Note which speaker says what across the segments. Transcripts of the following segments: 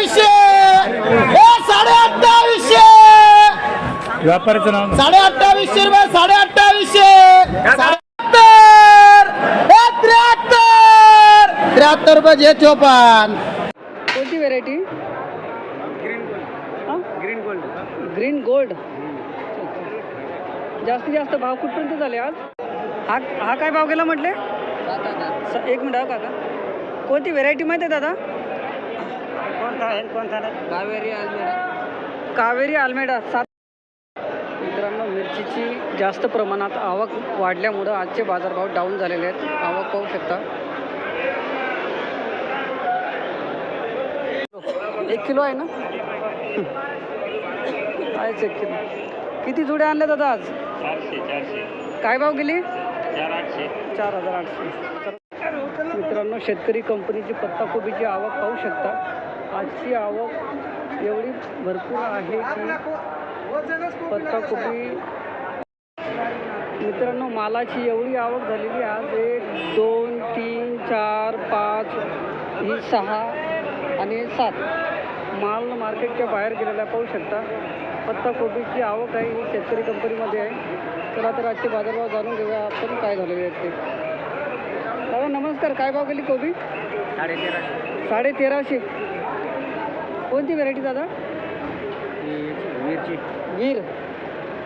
Speaker 1: अठ्ठावीसशे ए साडे अठ्ठावीसशे
Speaker 2: व्यापाऱ्याचं नाव
Speaker 1: साडे अठ्ठावीसशे रुपये साडे अठ्ठावीसशे त्र्याहत्तर. त्र्याहत्तर. रुपये जे चोपन
Speaker 3: कोणती variety
Speaker 2: green gold
Speaker 3: green gold जास्तीत जास्त भाव कुठपर्यंत झाले आज? हा हा काय भाव गेला म्हटले? एक मिनिट हा काका. कोणती व्हेरायटी माहिती आहे दादा?
Speaker 2: आहे कोणता नाही
Speaker 3: कावेरी आल्मेडा. कावेरी आल्मेडा. सात मित्रांनो मिरचीची जास्त प्रमाणात आवक वाढल्यामुळं आजचे बाजारभाव डाऊन झालेले आहेत. आवक पाहू शकता. एक किलो आहे ना? आहेच एक किलो. किती जुड्या आणल्या दादा आज?
Speaker 2: चारशे चारशे.
Speaker 3: काय भाव गेली?
Speaker 2: चार आठशे.
Speaker 3: चार हजार आठशे. मित्रांनो शेतकरी कंपनीची पत्ताकोबीची आवक पाहू शकता. आजची आवक एवढी भरपूर आहे की पत्ताकोबी. मित्रांनो मालाची एवढी आवक झालेली आज एक दोन तीन चार पाच ही सहा आणि सात. माल मार्केटच्या बाहेर गेलेला पाहू शकता. पत्ताकोबीची आवक आहे ही शेतकरी कंपनीमध्ये आहे. चला तर आजचे बाजारभाव जाणून घेऊया. आपण काय झालेले आहेत ते. दादा नमस्कार. काय भाव गेली कोबी?
Speaker 2: साडे तेराशे
Speaker 3: साडे तेराशे कोणती व्हेरायटी दादा?
Speaker 2: मिरची.
Speaker 3: वीर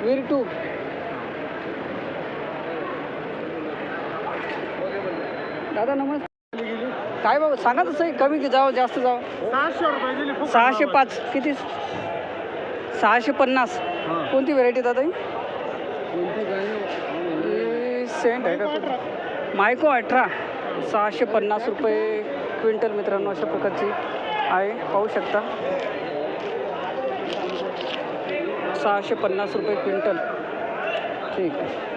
Speaker 3: वीर टू दादा नमस्कार. काय भाऊ सांगा तसं कमी की जावं जास्त जावं?
Speaker 2: सहाशे रुपये दिले
Speaker 3: सहाशे पाच किती? सहाशे पन्नास. कोणती व्हेरायटी दादा ही? ही सेंट आहे का मायको अठरा. सहाशे पन्नास रुपये क्विंटल मित्रांनो अशा प्रकारची. आहे पाहू शकता. सहाशे पन्नास रुपये क्विंटल. ठीक आहे.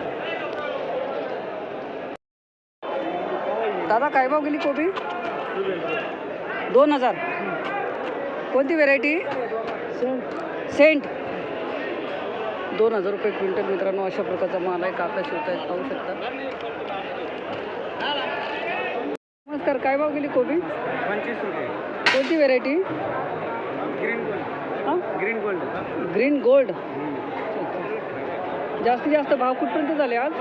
Speaker 3: दादा काय भाव गेली कोबी? दोन हजार. कोणती व्हेरायटी? सेंट. दोन हजार रुपये क्विंटल मित्रांनो अशा प्रकारचा माल आहे काका शिवत आहेत पाहू शकता. नमस्कार काय भाव गेली कोबी?
Speaker 2: पंचवीस रुपये.
Speaker 3: कोणती व्हेरायटी
Speaker 2: ग्रीन गोल्ड
Speaker 3: हां?
Speaker 2: ग्रीन गोल्ड
Speaker 3: ग्रीन गोल्ड जास्तीत जास्त भाव कुठपर्यंत झाले आज?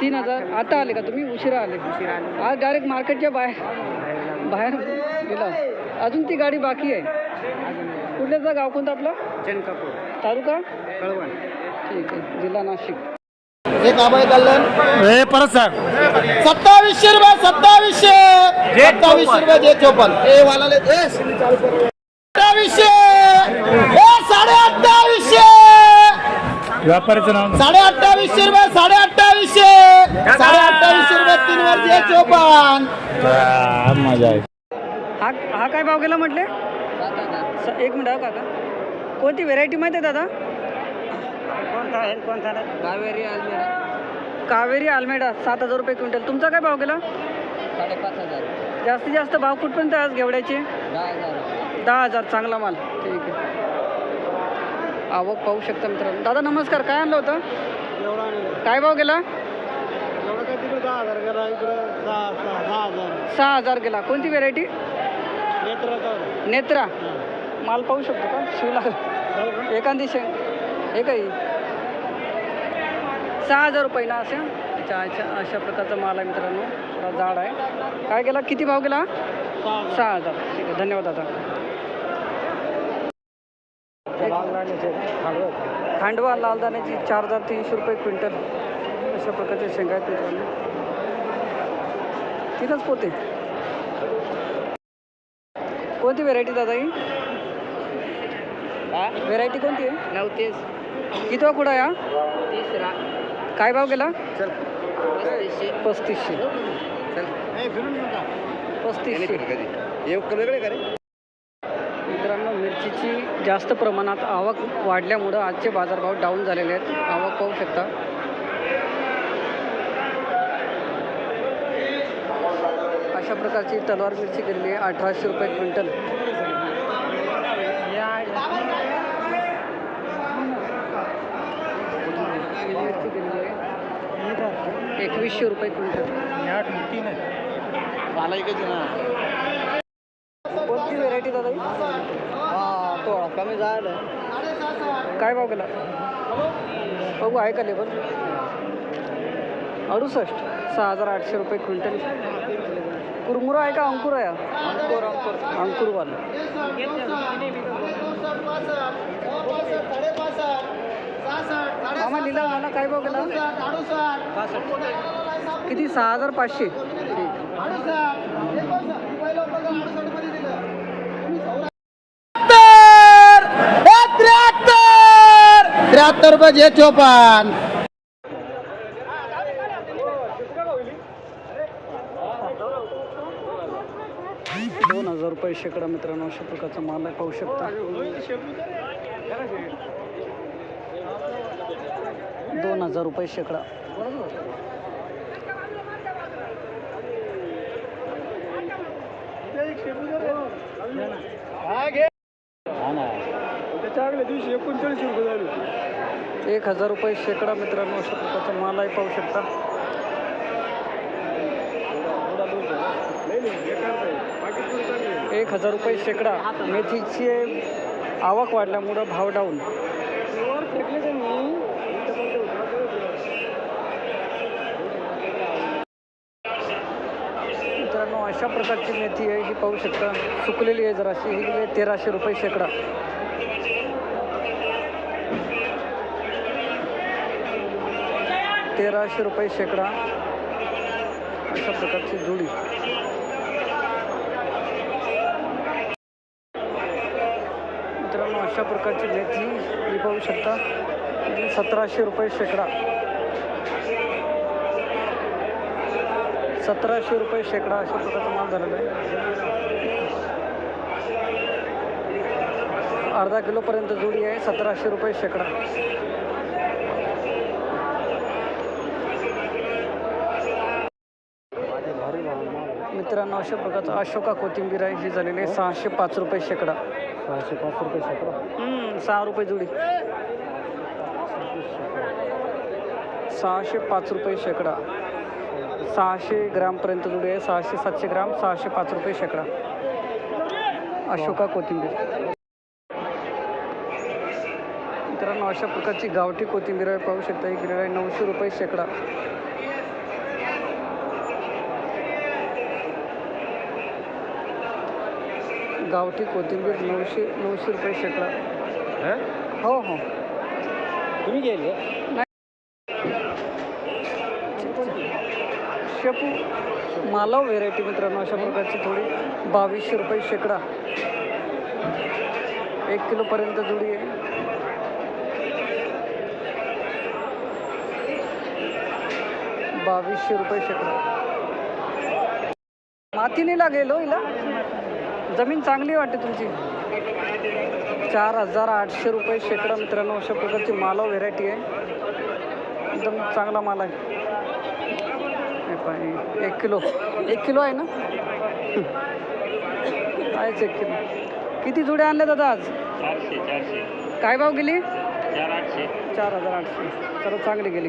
Speaker 3: तीन हजार. आता आले का तुम्ही? उशिरा आले. आज डायरेक्ट मार्केटच्या बाहेर बाहेर गेला. अजून ती गाडी बाकी आहे. कुठल्याचा गाव कोणता आपला?
Speaker 2: चनकापूर
Speaker 3: तालुका?
Speaker 2: कळवण.
Speaker 3: ठीक आहे. जिल्हा नाशिक.
Speaker 1: एक अभय कल्याण?
Speaker 2: हे परत सांग.
Speaker 1: सत्तावीसशे रुपये सत्तावीसशे. सत्तावीसशे रुपये जे चोपन ए वाला अठ्ठावीसशे साडे अठ्ठावीसशे
Speaker 2: व्यापाऱ्याचं नाव
Speaker 1: साडे अठ्ठावीसशे रुपये साडे अठ्ठावीसशे साडे अठ्ठावीसशे रुपये तीन वर जे चोपन
Speaker 2: मजा आहे.
Speaker 3: हा हा काय भाव गेला म्हटले? एक मिनिट हा काका. कोणती व्हेरायटी माहिती आहे दादा?
Speaker 2: कोणता आहे? कोणता नाही?
Speaker 3: कावेरी आल्मेडा. कावेरी आल्मेडा सात हजार रुपये क्विंटल. तुमचा काय भाव गेला?
Speaker 4: साडेपाच हजार.
Speaker 3: जास्तीत जास्त भाव कुठपर्यंत आज घेवड्याचे?
Speaker 4: दहा हजार.
Speaker 3: दहा हजार चांगला माल. ठीक आहे. आवक पाहू शकता मित्रांनो. दादा नमस्कार. काय आणलं होतं? काय भाव गेला?
Speaker 2: एवढं काय तिकडे दहा हजार गेला इकडं सहा सहा सहा हजार.
Speaker 3: सहा हजार गेला. कोणती व्हेरायटी
Speaker 2: लेटराचा
Speaker 3: नेत्रा. माल पाहू शकतो का? शिवला. एखादी शेंग हे काही? सहा हजार रुपये ना असे? अच्छा अच्छा अशा प्रकारचा माल आहे मित्रांनो. थोडा जाड आहे. काय गेला किती भाव गेला सहा हजार. ठीक आहे धन्यवाद दादा. खांडवा लाल दाण्याची चार हजार तीनशे रुपये क्विंटल. अशा प्रकारचे शेंगा आहेत मित्रांनो. तीनच पोते. कोणती व्हेरायटी दादा ही? व्हेरायटी कोणती आहे?
Speaker 4: नवतीस.
Speaker 3: कितवा कुठं आहे हा
Speaker 4: तिसरा.
Speaker 3: काय भाव गेला?
Speaker 4: पस्तीसशे.
Speaker 3: पस्तीसशे. पस्तीसशे. मित्रांनो मिरचीची जास्त प्रमाणात आवक वाढल्यामुळं आजचे बाजारभाव डाऊन झालेले आहेत. आवक पाहू शकता. अशा प्रकारची तलवार मिरची गेलेली आहे. अठराशे रुपये क्विंटल मिरची गेलेली आहे एकवीसशे रुपये क्विंटल.
Speaker 2: तीन आहे
Speaker 3: व्हेरायटी दादा ही?
Speaker 4: हा थोडा कमी झालं.
Speaker 3: काय भाव गेला? बघू आहे का लेबर अडुसष्ट. सहा हजार आठशे रुपये क्विंटल. कुरमुरा आहे का अंकुर आहे? हा?
Speaker 4: अंकुर अंकुर.
Speaker 3: अंकुरवाला. मामा लिला मला काय भाव गेला किती? सहा हजार पाचशे.
Speaker 1: त्र्याहत्तर! त्र्याहत्तर! रुपये जे चोपन
Speaker 3: दोन हजार रुपये शेकडा मित्रांनो अशा प्रकारचा माल पाहू शकता. दोन हजार रुपये शेकडा.
Speaker 2: दिवशी रुपये झाले
Speaker 3: एक हजार रुपये शेकडा मित्रांनो अशा प्रकारचा माल पाहू शकता. एक हजार रुपये शेकडा. मेथीची आवक वाढल्यामुळं भाव डाऊन मित्रांनो अशा प्रकारची मेथी आहे ही पाहू शकता? सुकलेली आहे जराशी. ही आहे तेराशे रुपये शेकडा. तेराशे रुपये शेकडा. अशा प्रकारची जुडी. मित्रांनो अशा प्रकारची मेथी ही पाहू शकता. सतराशे रुपये शेकडा. सतराशे रुपये शेकडा अशा प्रकारचा माल झालेला आहे. अर्धा किलोपर्यंत जुडी आहे सतराशे रुपये शेकडा. मित्रांनो अशा प्रकारचा अशोका कोथिंबीर आहे ही झालेली आहे सहाशे पाच रुपये शेकडा.
Speaker 2: सहाशे पाच रुपये शेकडा?
Speaker 3: सहा रुपये जुडी. सहाशे पाच रुपये शेकडा. सहाशे ग्रामपर्यंत जुडी आहे. सहाशे सातशे ग्राम सहाशे पाच रुपये शेकडा. अशोका कोथिंबीर. मित्रांनो अशा प्रकारची गावठी कोथिंबीर आहे. पाहू शकता ही गेलेली आहे. नऊशे रुपये शेकडा. गावठी कोथिंबीर नऊशे नऊशे रुपये शेकडा. हो हो.
Speaker 2: तुम्ही गेले?
Speaker 3: शेपू मालव व्हेरायटी मित्रांनो अशा प्रकारची थोडी बावीसशे रुपये शेकडा. एक किलोपर्यंत जुडी आहे. बावीसशे रुपये शेकडा. मातीने लागेल हो हिला. जमीन चांगली वाटते तुमची. चार हजार आठशे रुपये शेकडा मित्रांनो अशा प्रकारची मालव व्हेरायटी आहे. एकदम चांगला माल आहे. पाय एक किलो. एक किलो आहे ना? आहेच एक किलो. किती जुड्या आणल्या दादा आज? काय भाव गेली?
Speaker 2: चार
Speaker 3: चार हजार आठशे. चला चांगली गेली.